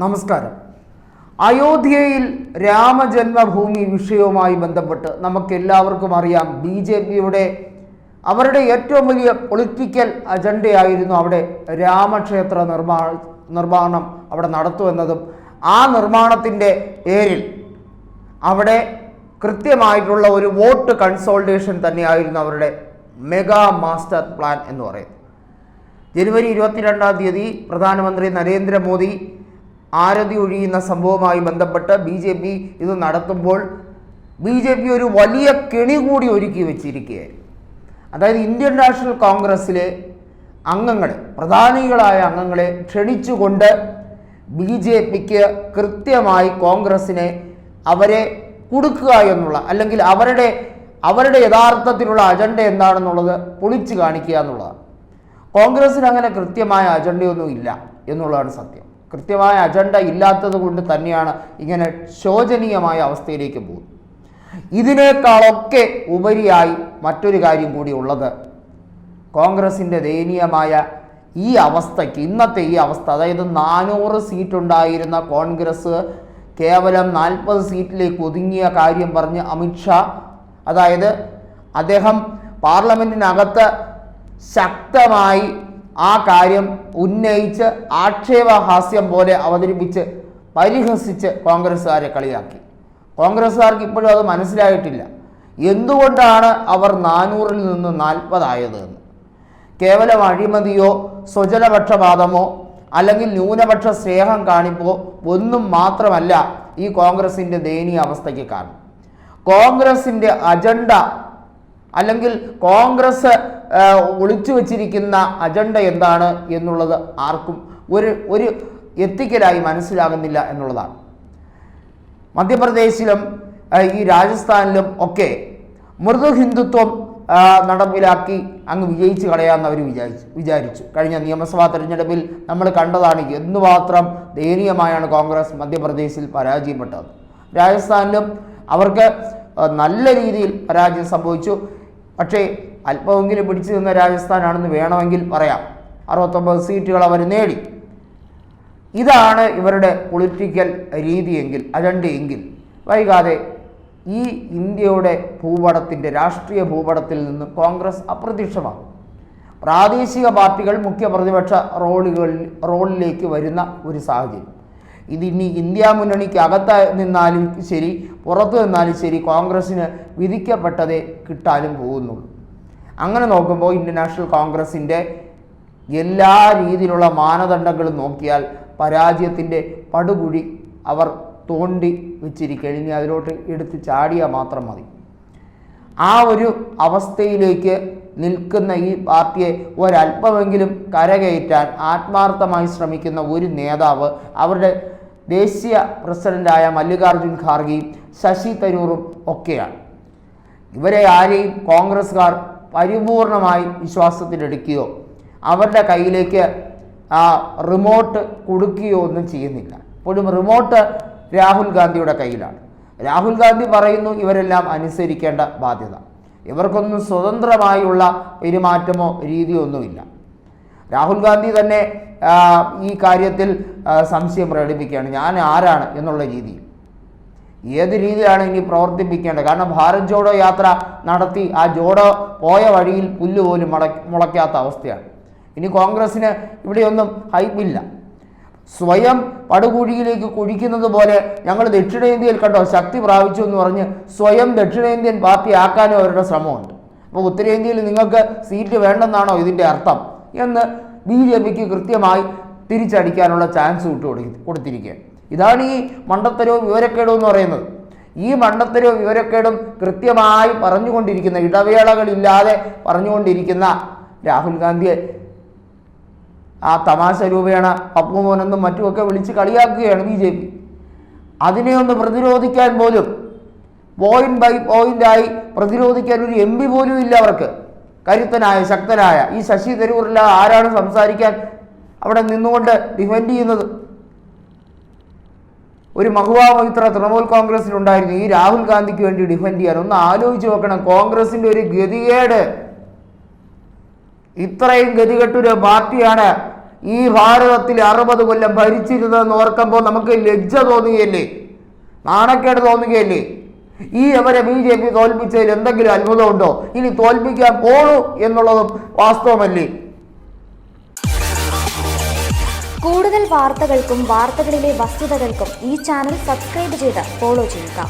നമസ്കാരം. അയോധ്യയിൽ രാമജന്മഭൂമി വിഷയവുമായി ബന്ധപ്പെട്ട് നമുക്ക് എല്ലാവർക്കും അറിയാം ബി ജെ പിയുടെ അവരുടെ ഏറ്റവും വലിയ പൊളിറ്റിക്കൽ അജണ്ടയായിരുന്നു അവിടെ രാമക്ഷേത്ര നിർമ്മാണ നിർമ്മാണം അവിടെ നടത്തുമെന്നതും ആ നിർമ്മാണത്തിന്റെ പേരിൽ അവിടെ കൃത്യമായിട്ടുള്ള ഒരു വോട്ട് കൺസോൾട്ടേഷൻ തന്നെയായിരുന്നു അവരുടെ മെഗാ മാസ്റ്റർ പ്ലാൻ എന്ന് പറയുന്നത്. ജനുവരി ഇരുപത്തിരണ്ടാം തീയതി പ്രധാനമന്ത്രി നരേന്ദ്രമോദി ആരതി ഒഴിയുന്ന സംഭവവുമായി ബന്ധപ്പെട്ട് ബി ജെ പി ഇത് നടത്തുമ്പോൾ ബി ജെ പി ഒരു വലിയ കെണി കൂടി ഒരുക്കി വെച്ചിരിക്കുകയായിരുന്നു. അതായത് ഇന്ത്യൻ നാഷണൽ കോൺഗ്രസ്സിലെ അംഗങ്ങളെ പ്രധാനികളായ അംഗങ്ങളെ ക്ഷണിച്ചുകൊണ്ട് ബി ജെ പിക്ക് കൃത്യമായി കോൺഗ്രസ്സിനെ അവരെ കൊടുക്കുക എന്നുള്ള അല്ലെങ്കിൽ അവരുടെ അവരുടെ യഥാർത്ഥത്തിലുള്ള അജണ്ട എന്താണെന്നുള്ളത് പൊളിച്ചു കാണിക്കുക എന്നുള്ളതാണ്. കോൺഗ്രസ്സിന് അങ്ങനെ കൃത്യമായ അജണ്ടയൊന്നും ഇല്ല എന്നുള്ളതാണ് സത്യം. കൃത്യമായ അജണ്ട ഇല്ലാത്തത് കൊണ്ട് തന്നെയാണ് ഇങ്ങനെ ശോചനീയമായ അവസ്ഥയിലേക്ക് പോകുന്നത്. ഇതിനേക്കാളൊക്കെ ഉപരിയായി മറ്റൊരു കാര്യം കൂടി ഉള്ളത്. കോൺഗ്രസിന്റെ ദയനീയമായ ഈ അവസ്ഥയ്ക്ക് ഇന്നത്തെ ഈ അവസ്ഥ അതായത് നാനൂറ് സീറ്റുണ്ടായിരുന്ന കോൺഗ്രസ് കേവലം നാൽപ്പത് സീറ്റിലേക്ക് ഒതുങ്ങിയ കാര്യം പറഞ്ഞ് അമിത്ഷാ അതായത് അദ്ദേഹം പാർലമെന്റിനകത്ത് ശക്തമായി ആ കാര്യം ഉന്നയിച്ച് ആക്ഷേപഹാസ്യം പോലെ അവതരിപ്പിച്ച് പരിഹസിച്ച് കോൺഗ്രസ്സുകാരെ കളിയാക്കി. കോൺഗ്രസ്സുകാർക്ക് ഇപ്പോഴും അത് മനസ്സിലായിട്ടില്ല. എന്തുകൊണ്ടാണ് അവർ നാനൂറിൽ നിന്ന് നാൽപ്പതായത് എന്ന്? കേവലം അഴിമതിയോ സ്വജനപക്ഷപാതമോ അല്ലെങ്കിൽ ന്യൂനപക്ഷ സ്നേഹം കാണിപ്പോ ഒന്നും മാത്രമല്ല ഈ കോൺഗ്രസിന്റെ ദയനീയ അവസ്ഥയ്ക്ക് കാരണം. കോൺഗ്രസിന്റെ അജണ്ട അല്ലെങ്കിൽ കോൺഗ്രസ് ഒളിച്ചു വച്ചിരിക്കുന്ന അജണ്ട എന്താണ് എന്നുള്ളത് ആർക്കും ഒരു ഒരു എത്തിക്കലായി മനസ്സിലാകുന്നില്ല എന്നുള്ളതാണ്. മധ്യപ്രദേശിലും ഈ രാജസ്ഥാനിലും ഒക്കെ മൃദു ഹിന്ദുത്വം നടപ്പിലാക്കി അങ്ങ് വിജയിച്ച് കളയാമെന്ന് അവർ വിചാരിച്ചു വിചാരിച്ചു. കഴിഞ്ഞ നിയമസഭാ തെരഞ്ഞെടുപ്പിൽ നമ്മൾ കണ്ടതാണ് എന്തുമാത്രം ദയനീയമായാണ് കോൺഗ്രസ് മധ്യപ്രദേശിൽ പരാജയപ്പെട്ടത്. രാജസ്ഥാനിലും അവർക്ക് നല്ല രീതിയിൽ പരാജയം സംഭവിച്ചു. പക്ഷേ അല്പമെങ്കിലും പിടിച്ചു നിന്ന രാജസ്ഥാനാണെന്ന് വേണമെങ്കിൽ പറയാം. അറുപത്തൊമ്പത് സീറ്റുകൾ അവർ നേടി. ഇതാണ് ഇവരുടെ പൊളിറ്റിക്കൽ രീതിയെങ്കിൽ അജണ്ടയെങ്കിൽ വൈകാതെ ഈ ഇന്ത്യയുടെ ഭൂപടത്തിന്റെ രാഷ്ട്രീയ ഭൂപടത്തിൽ നിന്ന് കോൺഗ്രസ് അപ്രത്യക്ഷമാകും. പ്രാദേശിക പാർട്ടികൾ മുഖ്യ പ്രതിപക്ഷ റോളുകളിൽ റോളിലേക്ക് വരുന്ന ഒരു സാഹചര്യം. ഇതിനി ഇന്ത്യ മുന്നണിക്ക് അകത്ത് നിന്നാലും ശരി പുറത്തു നിന്നാലും ശരി കോൺഗ്രസ്സിന് വിധിക്കപ്പെട്ടതേ കിട്ടാനും പോകുന്നുള്ളൂ. അങ്ങനെ നോക്കുമ്പോൾ ഇന്ത്യൻ നാഷണൽ കോൺഗ്രസിന്റെ എല്ലാ രീതിയിലുള്ള മാനദണ്ഡങ്ങളും നോക്കിയാൽ പരാജയത്തിന്റെ പടുകുഴി അവർ തോണ്ടി വെച്ചിരിക്കുകയാണ്. ഇനി അതിലോട്ട് എടുത്ത് ചാടിയാൽ മാത്രം മതി. ആ ഒരു അവസ്ഥയിലേക്ക് നിൽക്കുന്ന ഈ പാർട്ടിയെ ഒരല്പമെങ്കിലും കരകയറ്റാൻ ആത്മാർത്ഥമായി ശ്രമിക്കുന്ന ഒരു നേതാവ് അവരുടെ ദേശീയ പ്രസിഡന്റായ മല്ലികാർജുൻ ഖാർഗെയും ശശി തരൂറും ഒക്കെയാണ്. ഇവരെ ആരെയും കോൺഗ്രസ്സുകാർ പരിപൂർണമായി വിശ്വാസത്തിലെടുക്കുകയോ അവരുടെ കയ്യിലേക്ക് റിമോട്ട് കൊടുക്കുകയോ ഒന്നും ചെയ്യുന്നില്ല. ഇപ്പോഴും റിമോട്ട് രാഹുൽ ഗാന്ധിയുടെ കയ്യിലാണ്. രാഹുൽ ഗാന്ധി പറയുന്നു ഇവരെല്ലാം അനുസരിക്കേണ്ട ബാധ്യത. ഇവർക്കൊന്നും സ്വതന്ത്രമായുള്ള പെരുമാറ്റമോ രീതിയോ ഒന്നുമില്ല. രാഹുൽ ഗാന്ധി തന്നെ ഈ കാര്യത്തിൽ സംശയം പ്രകടിപ്പിക്കുകയാണ്. ഞാൻ ആരാണ് എന്നുള്ള രീതി ഏത് രീതിയിലാണ് ഇനി പ്രവർത്തിപ്പിക്കേണ്ടത്? കാരണം ഭാരത് ജോഡോ യാത്ര നടത്തി ആ ജോഡോ പോയ വഴിയിൽ പുല്ല് പോലും മുള മുളയ്ക്കാത്ത അവസ്ഥയാണ്. ഇനി കോൺഗ്രസ്സിന് ഇവിടെയൊന്നും ഹൈപ്പില്ല. സ്വയം പടുകുഴിയിലേക്ക് കുഴിക്കുന്നത് പോലെ ഞങ്ങൾ ദക്ഷിണേന്ത്യയിൽ കണ്ടോ ശക്തി പ്രാപിച്ചു എന്ന് പറഞ്ഞ് സ്വയം ദക്ഷിണേന്ത്യൻ പാർട്ടി ആക്കാനും അവരുടെ ശ്രമമുണ്ട്. അപ്പോൾ ഉത്തരേന്ത്യയിൽ നിങ്ങൾക്ക് സീറ്റ് വേണ്ടെന്നാണോ ഇതിന്റെ അർത്ഥം? എന്ന് ബി ജെ പിക്ക് കൃത്യമായി തിരിച്ചടിക്കാനുള്ള ചാൻസ് വിട്ടു കൊടുത്തിരിക്കുക ഇതാണ് ഈ മണ്ടത്തരവും വിവരക്കേടും എന്ന് പറയുന്നത്. ഈ മണ്ടത്തരവും വിവരക്കേടും കൃത്യമായി പറഞ്ഞുകൊണ്ടിരിക്കുന്ന ഇടവേളകളില്ലാതെ പറഞ്ഞുകൊണ്ടിരിക്കുന്ന രാഹുൽ ഗാന്ധിയെ ആ തമാശ രൂപേണ പപ്പുമോനെന്നും മറ്റുമൊക്കെ വിളിച്ച് കളിയാക്കുകയാണ് ബി ജെ പി. അതിനെ ഒന്ന് പ്രതിരോധിക്കാൻ പോലും പോയിന്റ് ബൈ പോയിന്റായി പ്രതിരോധിക്കാൻ ഒരു എം പി പോലും ഇല്ല അവർക്ക്. കരുത്തനായ ശക്തനായ ഈ ശശി തരൂറില്ല ആരാണ് സംസാരിക്കാൻ അവിടെ നിന്നുകൊണ്ട് ഡിഫെൻഡ് ചെയ്യുന്നത്? ഒരു മഹുവാമിത്ര മൈത്ര തൃണമൂൽ കോൺഗ്രസിലുണ്ടായിരുന്നു ഈ രാഹുൽ ഗാന്ധിക്ക് വേണ്ടി ഡിഫെൻഡ് ചെയ്യാൻ. ഒന്ന് ആലോചിച്ച് നോക്കണം. കോൺഗ്രസിന്റെ ഒരു ഗതികേട്. ഇത്രയും ഗതികെട്ടൊരു പാർട്ടിയാണ് ഈ ഭാരതത്തിൽ അറുപത് കൊല്ലം ഭരിച്ചിരുന്നതെന്ന് ഓർക്കുമ്പോൾ നമുക്ക് ലജ്ജ തോന്നുകയല്ലേ? നാണക്കേട് തോന്നുകയല്ലേ? ഈ അവരെ ബി ജെ പി തോൽപ്പിച്ചതിൽ എന്തെങ്കിലും അത്ഭുതമുണ്ടോ? ഇനി തോൽപ്പിക്കാൻ പോണു എന്നുള്ളതും വാസ്തവമല്ലേ? കൂടുതൽ വാർത്തകൾക്കും വാർത്തകളിലെ വസ്തുതകൾക്കും ഈ ചാനൽ സബ്സ്ക്രൈബ് ചെയ്ത് ഫോളോ ചെയ്യുക.